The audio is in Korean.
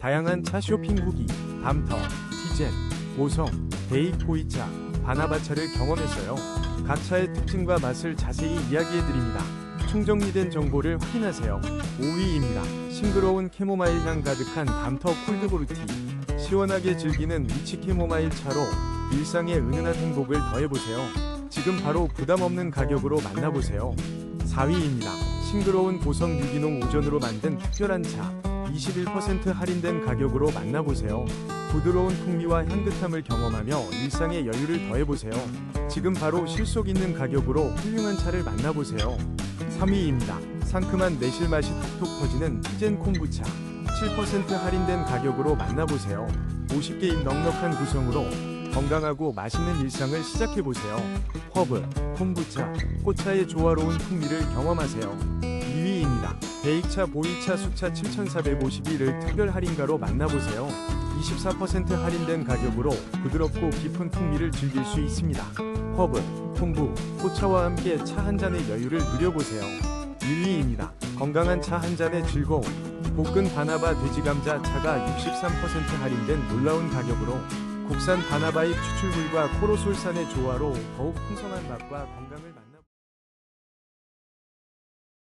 다양한 차 쇼핑 후기, 밤터, 티젠, 보성, 데이 포이차, 바나바차를 경험했어요. 각 차의 특징과 맛을 자세히 이야기해드립니다. 총정리된 정보를 확인하세요. 5위입니다. 싱그러운 캐모마일 향 가득한 밤터 콜드보르티. 시원하게 즐기는 위치 캐모마일 차로 일상의 은은한 행복을 더해보세요. 지금 바로 부담 없는 가격으로 만나보세요. 4위입니다. 싱그러운 보성 유기농 오전으로 만든 특별한 차. 21% 할인된 가격으로 만나보세요. 부드러운 풍미와 향긋함을 경험하며 일상의 여유를 더해보세요. 지금 바로 실속 있는 가격으로 훌륭한 차를 만나보세요. 3위입니다. 상큼한 매실 맛이 톡톡 터지는 티젠 콤부차. 7% 할인된 가격으로 만나보세요. 50개의 넉넉한 구성으로 건강하고 맛있는 일상을 시작해보세요. 허브, 콤부차, 꽃차의 조화로운 풍미를 경험하세요. 2위입니다. 베이차 보이차 수차 7,451을 특별 할인가로 만나보세요. 24% 할인된 가격으로 부드럽고 깊은 풍미를 즐길 수 있습니다. 허브, 콤부, 꽃차와 함께 차 한 잔의 여유를 누려보세요. 1위입니다. 건강한 차 한 잔의 즐거움. 볶은 바나바 돼지 감자 차가 63% 할인된 놀라운 가격으로 국산 바나바잎 추출물과 코로솔산의 조화로 더욱 풍성한 맛과 건강을 만